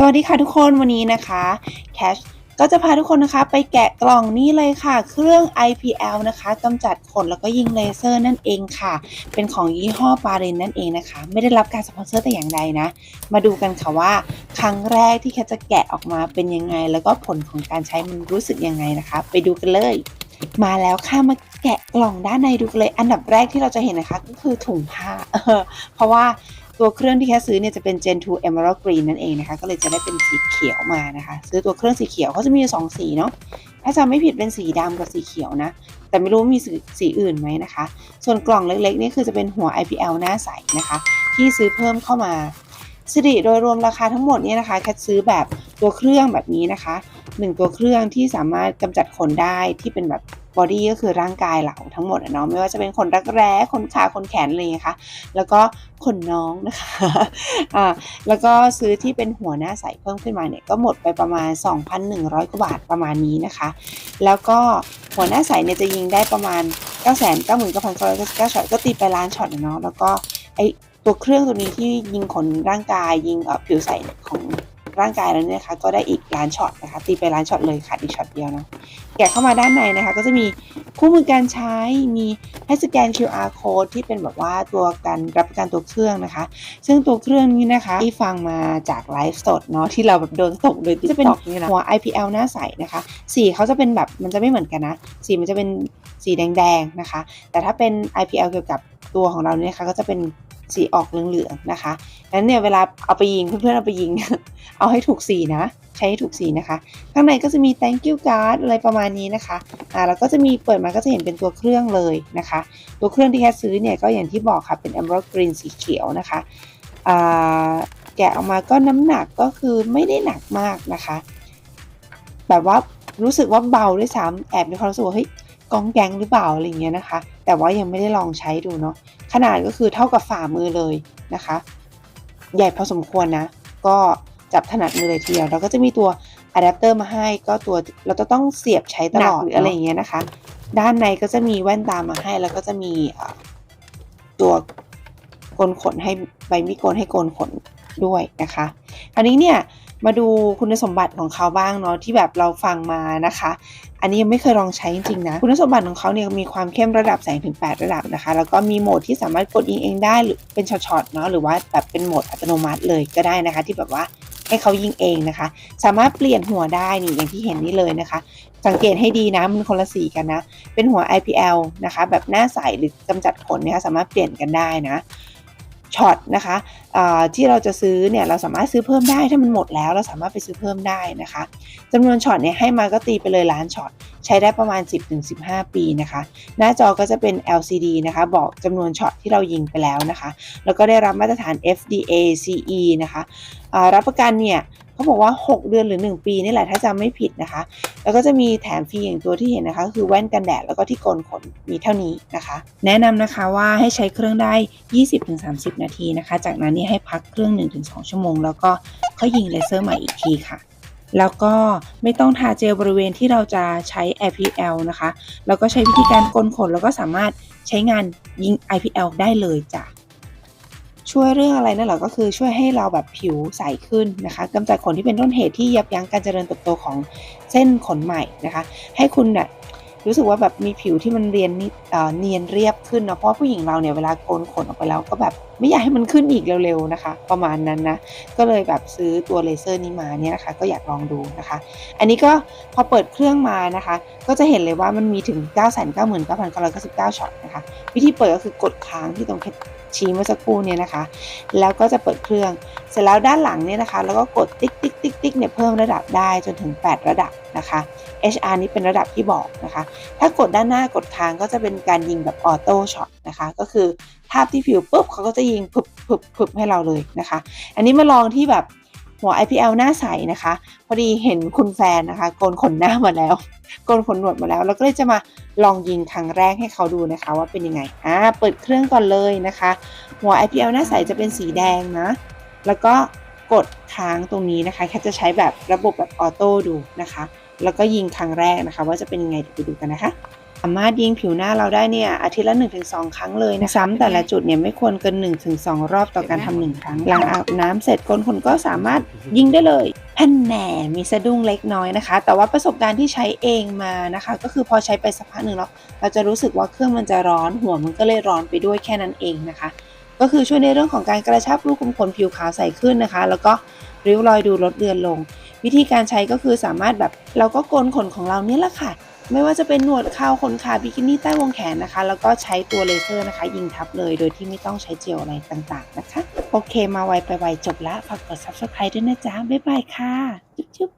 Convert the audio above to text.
สวัสดีค่ะทุกคนวันนี้นะคะแคชก็จะพาทุกคนนะคะ ไปแกะกล่องนี้เลยค่ะ เครื่อง IPL นะคะกำจัดขนแล้วก็ยิงเลเซอร์นั่นเองค่ะ เป็นของยี่ห้อปารินนั่นเองนะคะ ไม่ได้รับการสปอนเซอร์แต่อย่างใดนะ มาดูกันค่ะว่า ครั้งแรกที่แคชจะแกะออกมาเป็นยังไง แล้วก็ผลของการใช้มันรู้สึกยังไงนะคะ ไปดูกันเลย มาแล้วค่ะมาแกะกล่องด้านในดูเลย อันดับแรกที่เราจะเห็นนะคะ ก็คือถุงผ้าเพราะว่า ตัวเครื่องที่แค่ซื้อเนี่ยจะเป็น Gen 2 Emerald Green นั่นเองนะคะ ก็เลยจะได้เป็นสีเขียวมานะคะ ซื้อตัวเครื่องสีเขียวเขาจะมีอยู่สองสีเนาะถ้าจำไม่ผิดเป็นสีดำกับสีเขียวนะ แต่ไม่รู้มีสีสีอื่นไหมนะคะ ส่วนกล่องเล็กๆนี่คือจะเป็นหัว IPL หน้าใสนะคะ ที่ซื้อเพิ่มเข้ามาสิริโดยรวมราคาทั้งหมดเนี่ยนะคะแค่ซื้อแบบตัวเครื่องแบบนี้นะคะหนึ่งตัวเครื่องที่สามารถกำจัดขนได้ที่เป็นแบบ บอดี้ก็คือร่างกายเราทั้งหมดอะเนาะไม่ว่าจะเป็นขนรักแร้ขนขาขนแขนอะไรอย่างเงี้ยค่ะ แล้วก็ขนน้องนะคะอ่าแล้วก็ซื้อที่เป็นหัวหน้าใสเพิ่มขึ้นมาเนี่ยก็หมดไปประมาณ 2,100กว่าบาทประมาณนี้นะคะ แล้วก็หัวหน้าใสเนี่ยจะยิงได้ประมาณ 9 9 9 9 9 9ช็อตก็ตีไปล้านช็อตอะเนาะแล้วก็ไอตัวเครื่องตัวนี้ที่ยิงขนร่างกายยิงผิวใสของ ร่างกายแล้วเนี่ยนะคะ ก็ได้อีกล้านช็อตนะคะ ตีไปล้านช็อตเลยค่ะอีกช็อตเดียวเนาะแกะเข้ามาด้านในนะคะ ก็จะมีคู่มือการใช้มีให้สแกน QR code ที่เป็นแบบว่าตัวการรับประกันตัวเครื่องนะคะ ซึ่งตัวเครื่องนี้นะคะที่ฟังมาจากไลฟ์สดเนาะที่เราแบบโดนตกโดยจะเป็นหัว IPL หน้าใสนะคะ สีเขาจะเป็นแบบมันจะไม่เหมือนกันนะ สีมันจะเป็นสีแดงๆนะคะ แต่ถ้าเป็น IPL เกี่ยวกับตัวของเราเนี่ยนะคะก็จะเป็น สีออกเหลืองๆนะคะนั้นเนี่ยเวลาเอาไปยิงเพื่อนๆเอาไปยิง เอาให้ถูกสีนะ ใช้ให้ถูกสีนะคะ ข้างในก็จะมี thank you card อะไรประมาณนี้นะคะอ่าแล้วก็จะมีเปิดมาก็จะเห็นเป็นตัวเครื่องเลยนะคะ ตัวเครื่องที่แคทซื้อเนี่ยก็อย่างที่บอกค่ะเป็น emerald green สีเขียวนะคะอ่าแกะออกมาก็น้ำหนักก็คือไม่ได้หนักมากนะคะ แบบว่ารู้สึกว่าเบาด้วยซ้ำแอบมีความรู้สึกว่าเฮ้ยกองแกงหรือเปล่าอะไรเงี้ยนะคะ แต่ว่ายังไม่ได้ลองใช้ดูเนาะ ขนาดก็คือเท่ากับฝ่ามือเลยนะคะ ใหญ่พอสมควรนะ ก็จับถนัดมือเลยทีเดียวเราก็จะมีตัวอะแดปเตอร์มาให้ก็ตัวเราจะต้องเสียบใช้ตลอดหรืออะไรอย่างเงี้ยนะคะ ด้านในก็จะมีแว่นตามาให้แล้วก็จะมีตัวโกนขนให้ใบมีดโกนให้โกนขนด้วยนะคะคราวนี้เนี่ย มาดูคุณสมบัติของเขาบ้างเนาะที่แบบเราฟังมานะคะ อันนี้ยังไม่เคยลองใช้จริงๆนะ คุณสมบัติของเขาเนี่ยมีความเข้มระดับแสงถึง 8 ระดับนะคะ แล้วก็มีโหมดที่สามารถกดยิงเองได้หรือเป็นช็อตๆเนาะหรือว่าแบบเป็นโหมดอัตโนมัติเลยก็ได้นะคะ ที่แบบว่าให้เขายิงเองนะคะ สามารถเปลี่ยนหัวได้นี่อย่างที่เห็นนี่เลยนะคะ สังเกตให้ดีนะมันคนละสีกันนะ เป็นหัว IPL นะคะ แบบหน้าใสหรือกำจัดขนนี่ยสามารถเปลี่ยนกันได้นะ ช็อตนะคะที่เราจะซื้อเนี่ยเราสามารถซื้อเพิ่มได้ถ้ามันหมดแล้ว เราสามารถไปซื้อเพิ่มได้นะคะจำนวนช็อตเนี่ยให้มาก็ตีไปเลยล้านช็อตใช้ได้ประมาณ 10-15 ปีนะคะ หน้าจอก็จะเป็น LCD นะคะ บอกจำนวนช็อตที่เรายิงไปแล้วนะคะ แล้วก็ได้รับมาตรฐาน FDA CE นะคะรับประกันเนี่ยเขาบอกว่า 6 เดือนหรือ 1 ปีนี่แหละถ้าจำไม่ผิดนะคะ แล้วก็จะมีแถมฟรีอย่างตัวที่เห็นนะคะ คือแว่นกันแดดแล้วก็ที่โกนขนมีเท่านี้นะคะ แนะนำนะคะว่าให้ใช้เครื่องได้ 20-30 นาทีนะคะ จากนั้นนี่ให้พักเครื่อง 1-2 ชั่วโมง แล้วก็ค่อยยิงเลเซอร์ใหม่อีกทีค่ะ แล้วก็ไม่ต้องทาเจลบริเวณที่เราจะใช้ IPL นะคะ แล้วก็ใช้วิธีการโกนขนแล้วก็สามารถใช้งานยิง IPL ได้เลยจ้ะช่วยเรื่องอะไรนั่นหรอก็คือช่วยให้เราแบบผิวใสขึ้นนะคะกำจัดขนที่เป็นต้นเหตุที่ยับยั้งการเจริญเติบโตของเส้นขนใหม่นะคะ ให้คุณเนี่ยรู้สึกว่าแบบมีผิวที่มันเรียนเนียนเรียบขึ้นเนาะเพราะผู้หญิงเราเนี่ยเวลาโกนขนออกไปแล้วก็แบบ ไม่อยากให้มันขึ้นอีกเร็วๆนะคะ ประมาณนั้นนะ ก็เลยแบบซื้อตัวเลเซอร์นี้มาเนี่ยนะคะก็อยากลองดูนะคะ อันนี้ก็พอเปิดเครื่องมานะคะ ก็จะเห็นเลยว่ามันมีถึง 9 9 9 9 9 9ช็อตนะคะ วิธีเปิดก็คือกดค้างที่ตรงชี้เมื่อสักครู่เนี่ยนะคะ แล้วก็จะเปิดเครื่อง เสร็จแล้วด้านหลังเนี่ยนะคะ แล้วก็กดติ๊กติ๊กติ๊กติ๊กเนี่ยเพิ่มระดับได้จนถึง 8 ระดับนะคะ HR นี้เป็นระดับที่บอกนะคะ ถ้ากดด้านหน้ากดค้างก็จะเป็นการยิงแบบออโต้ช็อตนะคะ ก็คือทาบที่ผิวปุ๊บเขาก็จะยิงผึบผึบผึบให้เราเลยนะคะ อันนี้มาลองที่แบบหัว IPL หน้าใสนะคะ พอดีเห็นคุณแฟนนะคะ โกนขนหน้ามาแล้ว โกนขนหนวดมาแล้ว แล้วก็เลยจะมาลองยิงครั้งแรกให้เขาดูนะคะ ว่าเป็นยังไงอ่าเปิดเครื่องก่อนเลยนะคะ หัว IPL หน้าใสจะเป็นสีแดงนะ แล้วก็กดค้างตรงนี้นะคะ แค่จะใช้แบบระบบแบบออโต้ดูนะคะ แล้วก็ยิงครั้งแรกนะคะ ว่าจะเป็นยังไงเดี๋ยวไปดูกันนะคะ สามารถยิงผิวหน้าเราได้เนี่ยอาทิตย์ละ 1-2 ครั้งเลยนะซ้ำแต่ละจุดเนี่ยไม่ควรเกิน 1-2 รอบต่อการทำหนึ่งครั้งหลังอาบน้ำเสร็จคนคนก็สามารถยิงได้เลยแผ่นแหน่มีสะดุ้งเล็กน้อยนะคะ แต่ว่าประสบการณ์ที่ใช้เองมานะคะ ก็คือพอใช้ไปสักพักหนึ่งแล้วเราจะรู้สึกว่าเครื่องมันจะร้อนหัวมันก็เลยร้อนไปด้วยแค่นั้นเองนะคะ ก็คือช่วยในเรื่องของการกระชับรูขุมขนผิวขาวใสขึ้นนะคะ แล้วก็ริ้วรอยดูลดเลือนลง วิธีการใช้ก็คือสามารถแบบเราก็โกนขนของเราเนี่ยแหละค่ะ ไม่ว่าจะเป็นหนวดเคราขนขาบิกินี่ใต้วงแขนนะคะ แล้วก็ใช้ตัวเลเซอร์นะคะ ยิงทับเลยโดยที่ไม่ต้องใช้เจลอะไรต่างๆนะคะ โอเคมาไวไปไวจบละฝากกด subscribe ด้วยนะจ๊ะ บ๊ายบายค่ะ จุ๊บ